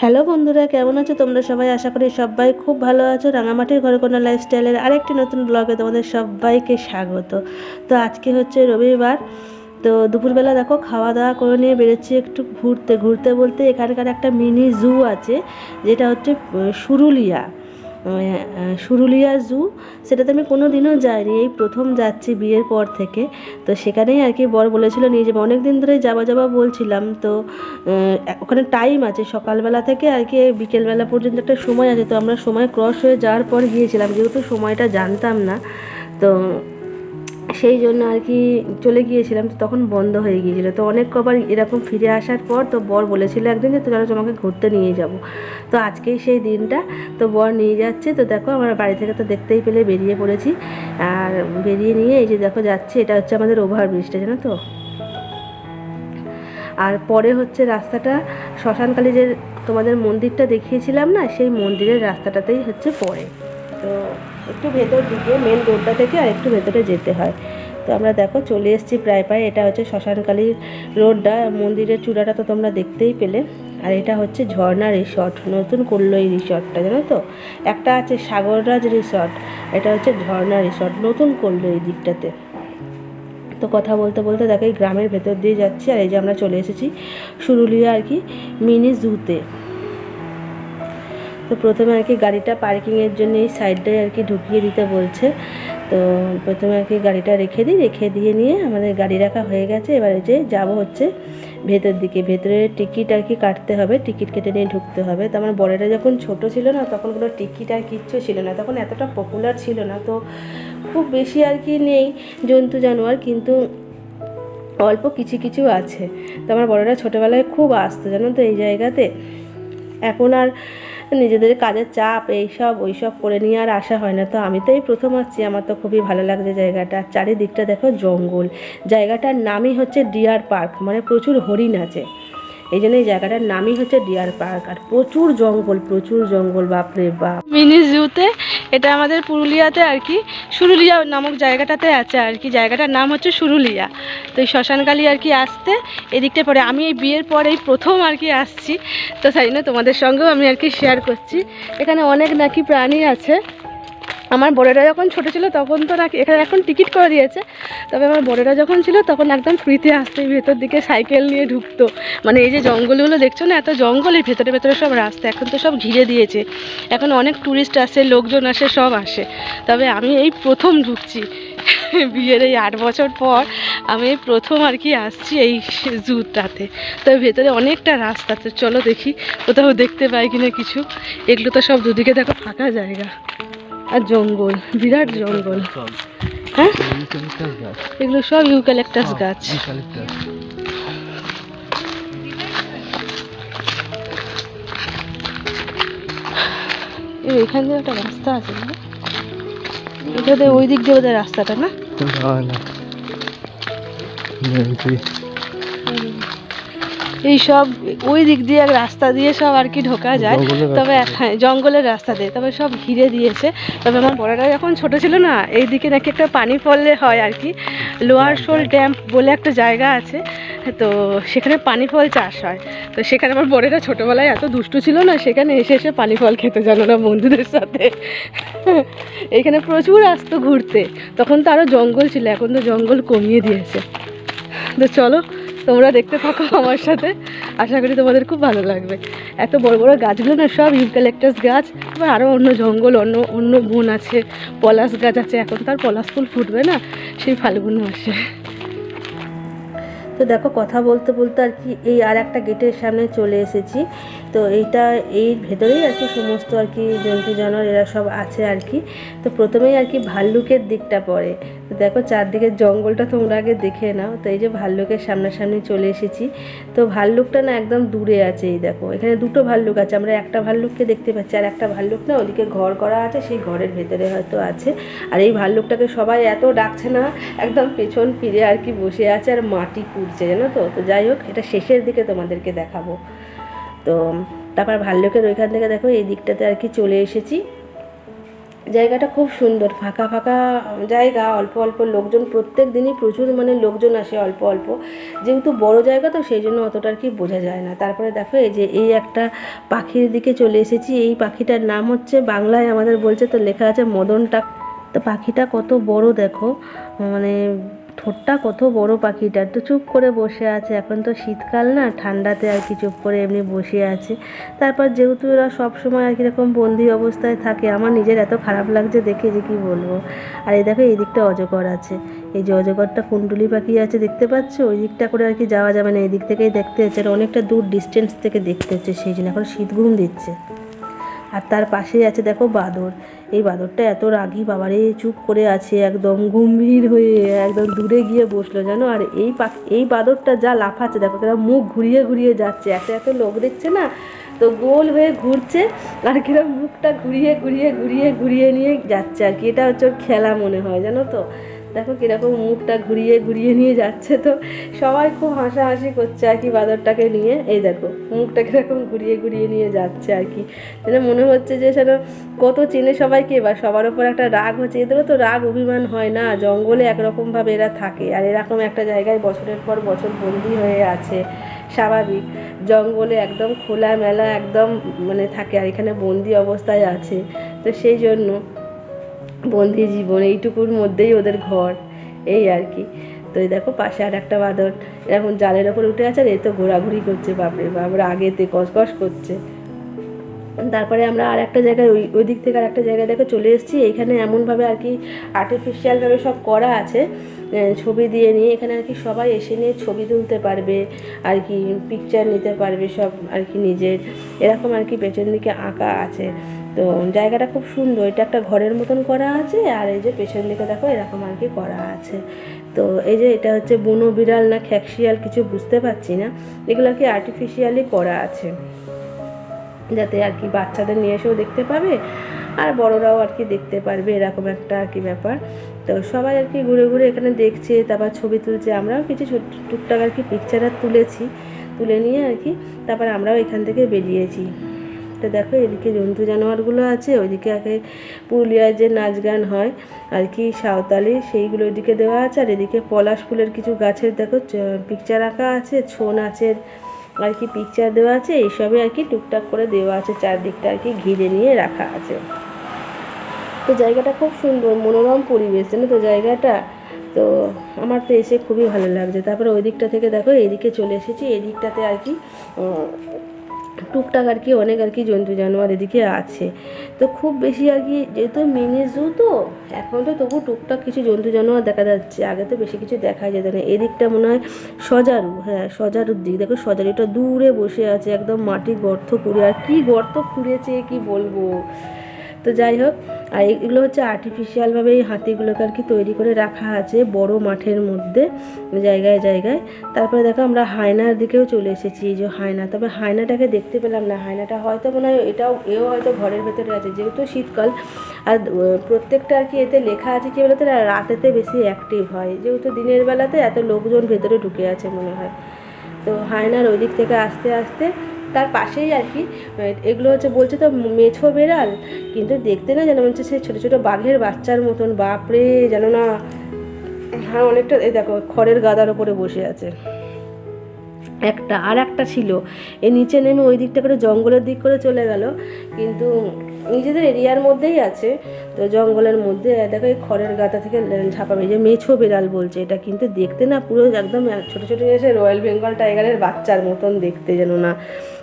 Hello বন্ধুরা, কেমন আছো তোমরা সবাই? আশা করি সবাই খুব ভালো আছো। রাঙামাটির ঘরে কোনো লাইফস্টাইলের আরেকটি নতুন ব্লগে তোমাদের সবাইকে স্বাগত। তো আজকে হচ্ছে রবিবার, তো দুপুরবেলা দেখো খাওয়া দাওয়া করে নিয়ে বেরোচ্ছি একটু ঘুরতে। ঘুরতে বলতে এখানকার একটা মিনি জু আছে, যেটা হচ্ছে সুরুলিয়া। সুরুলিয়া জু, সেটাতে আমি কোনো দিনও যাইনি। এই প্রথম যাচ্ছি বিয়ের পর থেকে। তো সেখানেই আর কি বর বলেছিল, নিয়ে যাব। অনেক দিন ধরে যাবা যাবা বলছিলাম। তো ওখানে টাইম আছে। সকালবেলা থেকে আর কি বিকেলবেলা পর্যন্ত একটা সময় আছে। তো আমরা সময় ক্রস হয়ে যাওয়ার পর গিয়েছিলাম। যেহেতু সময়টা জানতাম না, তো সেই জন্য আর কি চলে গিয়েছিলাম, তো তখন বন্ধ হয়ে গিয়েছিল। তো অনেক কবার এরকম ফিরে আসার পর তো বর বলেছিল একদিন যে তোরা তোমাকে ঘুরতে নিয়ে যাব। তো আজকেই সেই দিনটা, তো বর নিয়ে যাচ্ছে। তো দেখো আমার বাড়ি থেকে তো দেখতেই পেলে বেরিয়ে পড়েছি। আর বেরিয়ে নিয়ে এই যে দেখো যাচ্ছে, এটা হচ্ছে আমাদের ওভার ব্রিজটা, জানো তো? আর পরে হচ্ছে রাস্তাটা, শ্মশানকালী যে তোমাদের মন্দিরটা দেখিয়েছিলাম না, সেই মন্দিরের রাস্তাটাতেই হচ্ছে পড়ে। তো একটু ভেতর দিকে মেন রোডটা থেকে আর একটু ভেতরে যেতে হয়। তো আমরা দেখো চলে এসেছি প্রায় প্রায়, এটা হচ্ছে শ্মশানকালীর রোডটা, মন্দিরের চূড়াটা তো তোমরা দেখতেই পেলে। আর এটা হচ্ছে ঝর্ণা রিসর্ট নতুন করল এই রিসর্টটা জানো তো? একটা আছে সাগররাজ রিসর্ট এটা হচ্ছে ঝর্ণা রিসর্ট নতুন করল এই দিকটাতে। তো কথা বলতে বলতে দেখো এই গ্রামের ভেতর দিয়ে যাচ্ছি, আর এই যে আমরা চলে এসেছি, সুরুলিয়া আর কি, মিনি জুতে তো প্রথমে আর কি গাড়িটা পার্কিংয়ের জন্য এই সাইডটায় আর কি ঢুকিয়ে দিতে বলছে। তো প্রথমে আর কি গাড়িটা রেখে দিই, রেখে দিয়ে নিয়ে আমাদের গাড়ি রাখা হয়ে গেছে। এবারে যে যাব হচ্ছে ভেতর দিকে। ভেতরে টিকিট আর কি কাটতে হবে, টিকিট কেটে নিয়ে ঢুকতে হবে। তো আমার বড়েরা যখন ছোট ছিল না, তখন কোনো টিকিট আর কিচ্ছু ছিল না। তখন এতটা পপুলার ছিল না, তো খুব বেশি আর কি নেই জন্তু জানোয়ার, কিন্তু অল্প কিছু কিছু আছে। তো আমার বড়রা ছোটোবেলায় খুব আসতো, জানো তো, এই জায়গাতে। এখন আর নিজেদের কাজের চাপ এইসব ওইসব করে নিয়ে আর আসা হয় না। তো আমি তো এই প্রথম আসছি, আমার তো খুবই ভালো লাগছে জায়গাটা। চারিদিকটা দেখো জঙ্গল। জায়গাটার নামই হচ্ছে ডিয়ার পার্ক মানে প্রচুর হরিণ আছে। এই জন্য এই জায়গাটার নামই হচ্ছে ডিয়ার পার্ক। আর প্রচুর জঙ্গল প্রচুর জঙ্গল, বাপরে বাপ। মিনি জুতে এটা আমাদের পুরুলিয়াতে আর কি, সুরুলিয়া নামক জায়গাটাতে আছে আর কি, জায়গাটার নাম হচ্ছে সুরুলিয়া। তো এই শ্মশানকালী আর কি আসতে, এদিকটা পরে, আমি এই বিয়ের পর এই প্রথম আর কি আসছি। তো তাই জন্য তোমাদের সঙ্গেও আমি আর কি শেয়ার করছি। এখানে অনেক নাকি প্রাণী আছে। আমার বড়েরা যখন ছোটো ছিল তখন তো নাকি এখানে এখন টিকিট করে দিয়েছে। তবে আমার বড়েরা যখন ছিল তখন একদম ফ্রিতে আসতে ভেতর দিকে সাইকেল নিয়ে ঢুকতো। মানে এই যে জঙ্গলগুলো দেখছ না, এত জঙ্গলের ভেতরে ভেতরে সব রাস্তা, এখন তো সব ঘিরে দিয়েছে। এখন অনেক ট্যুরিস্ট আসে, লোকজন আসে, সব আসে। তবে আমি এই প্রথম ঢুকছি। বিয়ের এই আট বছর পর আমি প্রথম আর কি আসছি এই জুটাতে। তো ভেতরে অনেকটা রাস্তা, তো চলো দেখি কোথাও দেখতে পাই কিনা কিছু। এগুলো তো সব দুদিকে দেখো, ফাঁকা জায়গা। আর জঙ্গল বিরাট জঙ্গল। হ্যাঁ? এগুলো সব ইউক্যালেক্টাস গাছ। এই এখান দিয়ে একটা রাস্তা আছে না? এটাতে ওই দিক দিয়ে ওদের রাস্তাটা না? এই সব ওই দিক দিয়ে এক রাস্তা দিয়ে সব আর কি ঢোকা যায়। তবে হ্যাঁ জঙ্গলের রাস্তা দিয়ে। তবে সব ঘিরে দিয়েছে। তবে আমার বড়রা যখন ছোট ছিল না এই দিকে নাকি একটা পানি ফলে হয় আর কি। লোয়ার শোল ড্যাম বলে একটা জায়গা আছে। তো সেখানে পানি ফল চাষ হয়। তো সেখানে আমার বড়েরা ছোটোবেলায় এত দুষ্টু ছিল না সেখানে এসে এসে পানি ফল খেতে জানো না বন্ধুদের সাথে। এখানে প্রচুর আসতো ঘুরতে। তখন তো আরও জঙ্গল ছিল এখন তো জঙ্গল কমিয়ে দিয়েছে। তো চলো তোমরা দেখতে থাকো আমার সাথে। আশা করি তোমাদের খুব ভালো লাগবে। এত বড় বড় গাছগুলো না, সব ইউক্যালেক্টাস গাছ। এবার আরও অন্য জঙ্গল, অন্য অন্য বন আছে, পলাশ গাছ আছে। এখন তার পলাশ ফুল ফুটবে না, সেই ফাল্গুন মাসে। তো দেখো, কথা বলতে বলতে আর কি এই আর একটা গেটের সামনে চলে এসেছি। তো এইটা, এই ভেতরেই আর কি সমস্ত আর কি জন্তু জানোয়ার এরা সব আছে আর কি। তো প্রথমেই আর কি ভাল্লুকের দিকটা পড়ে। তো দেখো চারদিকে জঙ্গলটা তোমরা আগে দেখে নাও। তো এই যে ভাল্লুকের সামনাসামনি চলে এসেছি। তো ভাল্লুকটা না একদম দূরে আছে, এই দেখো। এখানে দুটো ভাল্লুক আছে। আমরা একটা ভাল্লুককে দেখতে পাচ্ছি আর একটা ভাল্লুক না ওদিকে ঘর করা আছে, সেই ঘরের ভেতরে হয়তো আছে। আর এই ভাল্লুকটাকে সবাই এত ডাকছে না, একদম পেছন ফিরে আর কি বসে আছে আর মাটি কুড়ছে জানো তো? তো যাই হোক, এটা শেষের দিকে তোমাদেরকে দেখাবো। তো তারপর ভাল্লুকের ওইখান থেকে দেখো এই দিকটাতে আর কি চলে এসেছি। জায়গাটা খুব সুন্দর, ফাঁকা ফাঁকা জায়গা, অল্প অল্প লোকজন, প্রত্যেক দিনই প্রচুর মানে লোকজন আসে অল্প অল্প। যেহেতু বড় জায়গা তো সেই জন্য অতটা আর কি বোঝা যায় না। তারপরে দেখো এই যে এই একটা পাখির দিকে চলে এসেছি। এই পাখিটার নাম হচ্ছে বাংলায় আমাদের বলছে তো লেখা আছে মদনটা। তো পাখিটা কত বড় দেখো মানে ঠোঁটটা কত বড় পাখিটার তো চুপ করে বসে আছে। এখন তো শীতকাল না, ঠান্ডাতে আর কি চুপ করে এমনি বসে আছে। তারপর যেহেতু এরা সবসময় আর কীরকম বন্দি অবস্থায় থাকে, আমার নিজের এত খারাপ লাগছে দেখে যে কি বলব। আর এই দেখো, এই দিকটা অজগর আছে। এই যে অজগরটা কুণ্ডুলি পাখি আছে, দেখতে পাচ্ছ? ওই দিকটা করে আর কি যাওয়া যাবে না, এই দিক থেকেই দেখতে হচ্ছে। আর অনেকটা দূর ডিস্টেন্স থেকে দেখতে হচ্ছে, সেই জন্য এখন শীত ঘুম দিচ্ছে। আর তার পাশেই আছে দেখো বাঁদর। এই বাঁদরটা এত রাগী, বাবারে, চুপ করে আছে, একদম গম্ভীর হয়ে, একদম দূরে গিয়ে বসল, জানো? আর এই এই বাঁদরটা যা লাফাচ্ছে, দেখো কিরম মুখ ঘুরিয়ে ঘুরিয়ে যাচ্ছে। এত এত লোক দেখছে না? তো গোল হয়ে ঘুরছে, আর কিরম মুখটা ঘুরিয়ে ঘুরিয়ে ঘুরিয়ে ঘুরিয়ে নিয়ে যাচ্ছে। আর কি, এটা হচ্ছে খেলা মনে হয়, জানো তো? দেখো কীরকম মুখটা ঘুরিয়ে ঘুরিয়ে নিয়ে যাচ্ছে তো। সবাই খুব হাসাহাসি করছে আর কি বাদরটাকে নিয়ে। এই দেখো, মুখটা কীরকম ঘুরিয়ে ঘুরিয়ে নিয়ে যাচ্ছে আর কি। যেন মনে হচ্ছে যে সেটা কত চেনে সবাইকে বা সবার ওপর একটা রাগ হচ্ছে। এদেরও তো রাগ অভিমান হয় না, জঙ্গলে একরকমভাবে এরা থাকে। আর এরকম একটা জায়গায় বছরের পর বছর বন্দি হয়ে আছে, স্বাভাবিক। জঙ্গলে একদম খোলা মেলা একদম মানে থাকে। আর এখানে বন্দি অবস্থায় আছে। তো সেই জন্য বন্দি জীবন, এইটুকুর মধ্যেই ওদের ঘর, এই আর কি। তো এই দেখো পাশে আর একটা বাদর, এরকম জালের ওপর উঠে আছে আর এ তো ঘোরাঘুরি করছে, বাপরে বাপরে আগেতে কসকস করছে। তারপরে আমরা আর একটা জায়গায়, ওই ওই দিক থেকে আর একটা জায়গায় দেখো চলে এসেছি এইখানে এমনভাবে আর কি আর্টিফিশিয়ালভাবে সব করা আছে ছবি দিয়ে নিয়ে, এখানে আর কি সবাই এসে নিয়ে ছবি তুলতে পারবে, আর কি পিকচার নিতে পারবে সব আর কি নিজের। এরকম আর কি পেছন দিকে আঁকা আছে। তো জায়গাটা খুব সুন্দর, এটা একটা ঘরের মতন করা আছে আর এই যে পেছন দিকে দেখো এরকম আর কি করা আছে। তো এই যে এটা হচ্ছে বুনো বিড়াল না খ্যাকশিয়াল কিছু বুঝতে পারছি না, এগুলো আর কি আর্টিফিশিয়ালি করা আছে। যাতে আর কি বাচ্চাদের নিয়ে এসেও দেখতে পাবে আর বড়রাও আর কি দেখতে পারবে, এরকম একটা আর কি ব্যাপার। তো সবাই আর কি ঘুরে ঘুরে এখানে দেখছে, তারপর ছবি তুলছে, আমরাও কিছু টুকটাক আর কি পিকচার তুলেছি, তুলে নিয়ে আর কি, তারপর আমরাও এখান থেকে বেরিয়েছি। তো দেখো, এদিকে জন্তু জানোয়ারগুলো আছে, ওইদিকে আগে পুরুলিয়ার যে নাচ গান হয়, আর কি সাঁওতালি, সেইগুলো ওইদিকে দেওয়া আছে, আর এদিকে পলাশ ফুলের কিছু গাছের দেখো পিকচার আঁকা আছে ছৌ নাচের আর কি পিকচার দেওয়া আছে এইসবে আর কি টুকটাক করে দেওয়া আছে, চারদিকটা আর কি ঘিরে নিয়ে রাখা আছে। তো জায়গাটা খুব সুন্দর, মনোরম পরিবেশ, জানো তো জায়গাটা? তো আমার তো এসে খুবই ভালো লাগছে। তারপরে ওই দিকটা থেকে দেখো, এইদিকে চলে এসেছি, এই দিকটাতে আর কি টুকটাক আর কি, অনেক আর কি জন্তু জানোয়ার এদিকে আছে। তো খুব বেশি আর কি যেহেতু মিনি জু তো, এখন তো তবু টুকটাক কিছু জন্তু জানোয়ার দেখা যাচ্ছে। আগে তো বেশি কিছু দেখা যেত না। এদিকটা মনে হয় সজারু হ্যাঁ সজারুর দিক। দেখো সজারুটা দূরে বসে আছে, একদম মাটি গর্ত খুঁড়ে আর কি গর্ত খুঁড়েছে কি বলব? তো যাই হোক, আর এগুলো হচ্ছে আর্টিফিশিয়ালভাবে এই হাতিগুলোকে আর কি তৈরি করে রাখা আছে বড় মাঠের মধ্যে, জায়গায় জায়গায়। তারপরে দেখো আমরা হায়নার দিকেও চলে এসেছি যে হায়না। তবে হায়নাটাকে দেখতে পেলাম না, হায়নাটা হয়তো মনে হয় এটাও, এও হয়তো ঘরের ভেতরে আছে, যেহেতু শীতকাল। আর প্রত্যেকটা আর কি এতে লেখা আছে কি বলতো রাতেতে বেশি অ্যাক্টিভ হয়, যেহেতু দিনের বেলাতে এত লোকজন ভেতরে ঢুকে আছে মনে হয়। তো হায়নার ওই দিক থেকে আস্তে আস্তে তার পাশেই আর কি এগুলো হচ্ছে বলছে তো মেছো বেড়াল, কিন্তু দেখতে না যেন হচ্ছে সে ছোটো ছোটো বাঘের বাচ্চার মতন, বাপরে, যেন না। হ্যাঁ অনেকটা, এই দেখো, খড়ের গাদার ওপরে বসে আছে। একটা, আর একটা ছিল। এ নিচে নেমে ওই দিকটা করে জঙ্গলের দিক করে চলে গেল। কিন্তু নিজেদের এরিয়ার মধ্যেই আছে। তো জঙ্গলের মধ্যে দেখো এই খড়ের গাদা থেকে ঝাঁপাবে এই যে মেছো বেড়াল বলছে। এটা কিন্তু দেখতে না পুরো একদম ছোটো ছোটো এসে রয়্যাল বেঙ্গল টাইগারের বাচ্চার মতন দেখতে যেন না।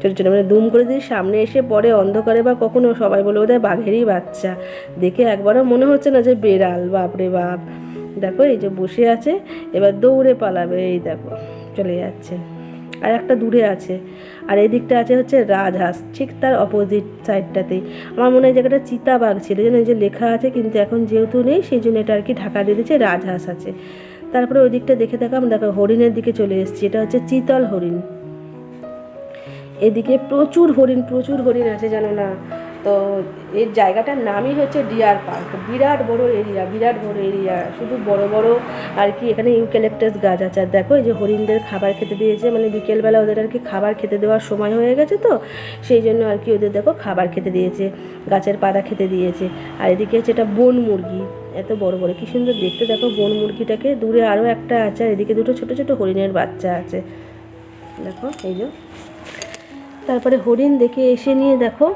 ছোটো ছোটো মানে দুম করে দিয়ে সামনে এসে পরে অন্ধকারে বা কখনো, সবাই বলে বোধহয় বাঘেরই বাচ্চা। দেখে একবারও মনে হচ্ছে না যে বেড়াল বাপরে বাপ। দেখো এই যে বসে আছে, এবার দৌড়ে পালাবে, এই দেখো, চলে যাচ্ছে। আর একটা দূরে আছে। আর এই দিকটা আছে হচ্ছে রাজহাঁস। ঠিক তার অপোজিট সাইডটাতেই আমার মনে হয় জায়গাটা চিতাবাঘ ছিল। যেন যে লেখা আছে, কিন্তু এখন যেহেতু নেই, সেই জন্য এটা আর কি ঢাকা দিয়ে দিচ্ছে রাজহাঁস আছে। তারপরে ওই দিকটা দেখে দেখো, আমরা দেখো হরিণের দিকে চলে এসেছি। এটা হচ্ছে চিতল হরিণ। এদিকে প্রচুর হরিণ প্রচুর হরিণ আছে, জানো না? তো এর জায়গাটার নামই হচ্ছে ডিয়ার পার্ক। বিরাট বড় এরিয়া, বিরাট বড় এরিয়া। শুধু বড় বড় আর কি এখানে ইউক্যালিপটাস গাছ আছে। আর দেখো, এই যে হরিণদের খাবার খেতে দিয়েছে। মানে বিকেলবেলা ওদের আর কি খাবার খেতে দেওয়ার সময় হয়ে গেছে তো, সেই জন্য আর কি ওদের দেখো খাবার খেতে দিয়েছে, গাছের পাতা খেতে দিয়েছে। আর এদিকে হচ্ছে এটা বন মুরগি, এত বড় বড়। কি সুন্দর দেখতে। দেখো বন মুরগিটাকে দূরে আরও একটা আছে, আর এদিকে দুটো ছোট ছোট হরিণের বাচ্চা আছে। দেখো, এই যে। তারপরে হরিণ দেখে এসে নিয়ে দেখো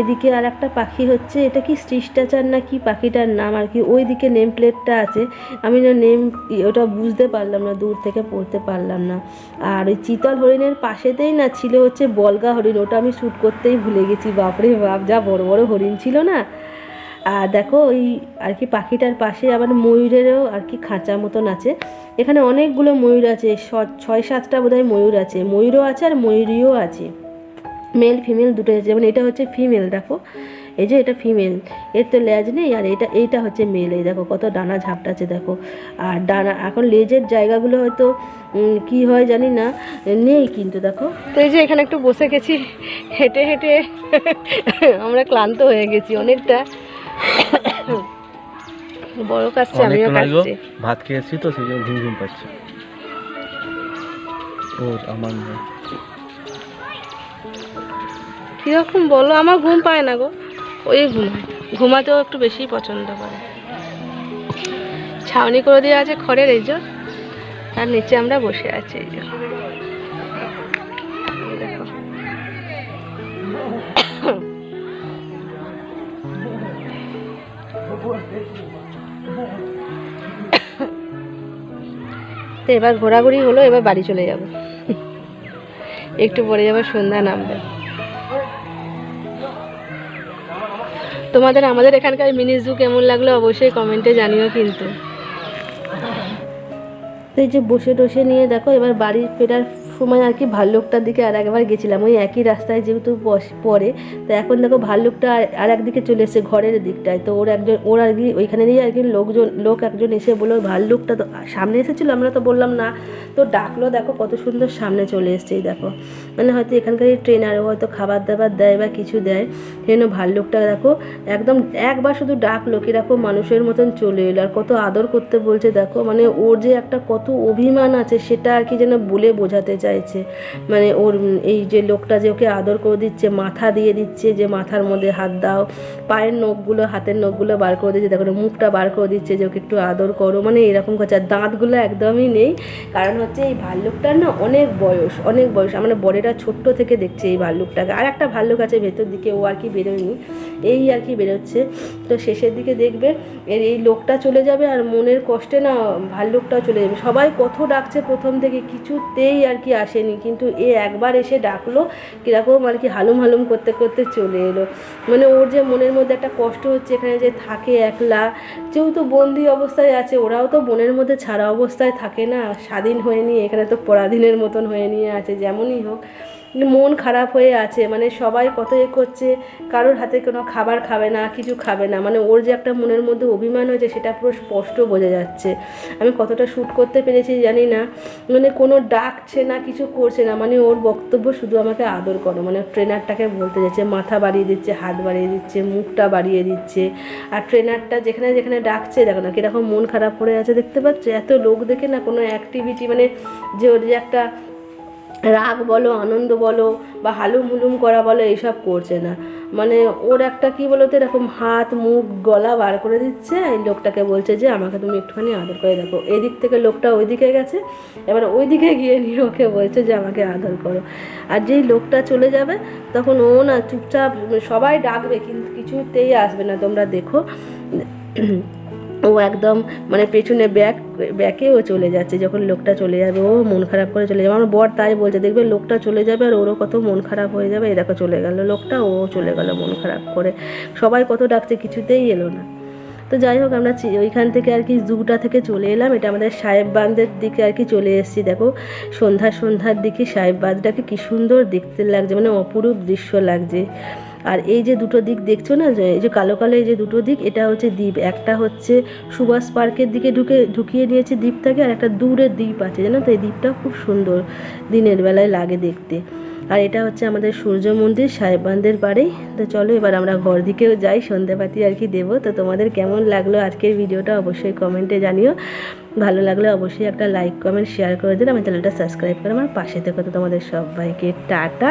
এদিকে আর একটা পাখি হচ্ছে, এটা কি স্টিস্টাচার না কি পাখিটার নাম? আর কি ওই দিকে নেম প্লেটটা আছে। আমি না নেম, ওটা বুঝতে পারলাম না, দূর থেকে পড়তে পারলাম না। আর ওই চিতল হরিণের পাশেতেই না ছিল হচ্ছে বলগা হরিণ, ওটা আমি শ্যুট করতেই ভুলে গেছি, বাপরে বাপ, যা বড় বড় হরিণ ছিল না। আর দেখো ওই আর কি পাখিটার পাশে আবার ময়ূরেরও আর কি খাঁচা মতন আছে। এখানে অনেকগুলো ময়ূর আছে ছয় সাতটা বোধহয় ময়ূর আছে, ময়ূরও আছে আর ময়ূরীও আছে। মেল ফিমেল দুটো আছে। যেমন এটা হচ্ছে ফিমেল দেখো। এই যে এটা ফিমেল এর তো লেজ নেই আর এটা এইটা হচ্ছে মেল এই দেখো কত ডানা ঝাপটাচ্ছে দেখো। আর ডানা এখন লেজের জায়গাগুলো হয়তো কি হয় জানি না নেই কিন্তু দেখো। তো এই যে এখানে একটু বসে গেছি হেঁটে হেঁটে আমরা ক্লান্ত হয়ে গেছি অনেকটা। বড় কাছে আমিও ভাত খেয়েছি তো সেই জন্য ঘুম ঘুম পাচ্ছে। ওর আমার কীরকম বলো? আমার ঘুম পায় না গো। ওই ঘুমায়। ঘুমাতেও একটু বেশি পছন্দ করে। ছাউনি করে দেওয়া আছে খড়ের, এই যে। তার নিচে আমরা বসে আছি, এই যে। তো এবার ঘোরাঘুরি হলো, এবার বাড়ি চলে যাব। একটু পরে যাবার সন্ধ্যা নামবে। তোমাদের আমাদের এখানকার মিনি জু কেমন লাগল অবশ্যই কমেন্টে জানিও কিন্তু। তো এই যে বসে টসে নিয়ে দেখো, এবার বাড়ি ফেরার সময় আর কি ভাল্লুকটার দিকে আর একবার গেছিলাম। ওই একই রাস্তায় যেহেতু পড়ে, তো এখন দেখো ভাল্লুকটা আর- একদিকে চলে এসেছে ঘরের দিকটায়। তো ওর একজন, ওর আর কি ওইখানেরই আর কি লোকজন, লোক একজন এসে বলল, ভাল্লুকটা তো, সামনে এসেছিল? আমরা তো বললাম, না। তো ডাকলো, দেখো কত সুন্দর সামনে চলে এসছে দেখো। মানে হয়তো এখানকার ট্রেনার হয়তো খাবার দাবার দেয় বা কিছু দেয়। সেই জন্য ভাল্লুকটা দেখো একদম, একবার শুধু ডাকলো, কীরকম মানুষের মতন চলে এলো। আর কত আদর করতে বলছে, দেখো। মানে ওর যে একটা কত অভিমান আছে সেটা আর কি যেন বলে বোঝাতে চাইছে। মানে ওর এই যে লোকটা যে ওকে আদর করে দিচ্ছে, মাথা দিয়ে দিচ্ছে, যে মাথার মধ্যে হাত দাও, পায়ের নখগুলো, হাতের নখগুলো বার করে দিচ্ছে, দেখো মুখটা বার করে দিচ্ছে যে ওকে একটু আদর করো মানে এরকম করছে, আর দাঁতগুলো একদমই নেই। কারণ হচ্ছে এই ভাল্লুকটার না অনেক বয়স অনেক বয়স, আমার বড়েরা ছোট্ট থেকে দেখছে এই ভাল্লুকটাকে। আর একটা ভাল্লুক আছে ভেতর দিকে, ও আর কি বেরোয়নি, এই আর কি বেরোচ্ছে। তো শেষের দিকে দেখবে, এর এই লোকটা চলে যাবে আর মনের কষ্টে না ভাল্লুকটাও চলে যাবে। সবাই কত ডাকছে প্রথম থেকে, কিছুতেই আর কি আসেনি। কিন্তু এ একবার এসে ডাকলো, কীরকম আর কি হালুম হালুম করতে করতে চলে এলো। মানে ওর যে মনের মধ্যে একটা কষ্ট হচ্ছে, এখানে যে থাকে একলা, যেহেতু বন্দি অবস্থায় আছে, ওরাও তো বনের মধ্যে ছাড়া অবস্থায় থাকে না। স্বাধীন হয়ে নিয়ে এখানে তো পরাধীনের মতন হয়ে নিয়ে আছে, যেমনই হোক। মন খারাপ হয়ে আছে মানে সবাই কত এ করছে, কারোর হাতে কোনো খাবার খাবে না, কিছু খাবে না মানে ওর যে একটা মনের মধ্যে অভিমান হয়েছে সেটা পুরো স্পষ্ট বোঝা যাচ্ছে। আমি কতটা শ্যুট করতে পেরেছি জানি না মানে কোনো ডাকছে না, কিছু করছে না মানে ওর বক্তব্য শুধু আমাকে আদর করো মানে ট্রেনারটাকে বলতে যাচ্ছে, মাথা বাড়িয়ে দিচ্ছে, হাত বাড়িয়ে দিচ্ছে, মুখটা বাড়িয়ে দিচ্ছে, আর ট্রেনারটা যেখানে যেখানে ডাকছে, দেখো না কীরকম মন খারাপ করে আছে, দেখতে পাচ্ছ? এত লোক দেখে না কোনো অ্যাক্টিভিটি মানে যে ওর যে একটা রাগ বলো, আনন্দ বলো বা হালুম হুলুম করা বলো এইসব করছে না। মানে ওর একটা কি বলো তো এরকম হাত, মুখ, গলা বার করে দিচ্ছে লোকটাকে বলছে যে, আমাকে তুমি একটুখানি আদর করে দেখো। এদিক থেকে লোকটা ওইদিকে গেছে, এবার ওইদিকে গিয়ে নিয়ে ওকে বলছে যে, আমাকে আদর করো। আর যেই লোকটা চলে যাবে, তখন ও না চুপচাপ, সবাই ডাকবে, কিন্তু কিছুতেই আসবে না, তোমরা দেখো। ও একদম মানে পেছনে ব্যাক ব্যাকে ও চলে যাচ্ছে। যখন লোকটা চলে যাবে, ও মন খারাপ করে চলে যাবে। আমার বর তাই বলছে, দেখবে লোকটা চলে যাবে আর ওরও কত মন খারাপ হয়ে যাবে। এই দেখো চলে গেল লোকটা, ও চলে গেল মন খারাপ করে। সবাই কত ডাকছে, কিছুতেই এলো না। তো যাই হোক, আমরা ওইখান থেকে আর কি জুটা থেকে চলে এলাম। এটা আমাদের সাহেব বাঁধের দিকে আর কি চলে এসেছি। দেখো সন্ধ্যা সন্ধ্যার দিকে সাহেব বাঁধটাকে কি সুন্দর দেখতে লাগছে মানে অপরূপ দৃশ্য লাগছে। আর এই যে দুটো দিক দেখছ না, যে এই যে কালো কালো এই যে দুটো দিক, এটা হচ্ছে দ্বীপ। একটা হচ্ছে সুভাষ পার্কের দিকে ঢুকে ঢুকিয়ে নিয়েছে দ্বীপটাকে, আর একটা দূরের দ্বীপ আছে, জানো তো? এই দ্বীপটা খুব সুন্দর দিনের বেলায় লাগে দেখতে। আর এটা হচ্ছে আমাদের সূর্য মন্দির সাহেববান্ধের বাড়ি। তো চলো এবার আমরা ঘর দিকেও যাই সন্ধ্যাবাতি আর কি দেবো। তো তোমাদের কেমন লাগল আজকের ভিডিওটা অবশ্যই কমেন্টে জানিও। ভালো লাগলে অবশ্যই একটা লাইক, কমেন্ট, শেয়ার করে দিন আমার চ্যানেলটা সাবস্ক্রাইব করে আমার পাশে থেকো। তো তোমাদের সবাইকে টাটা।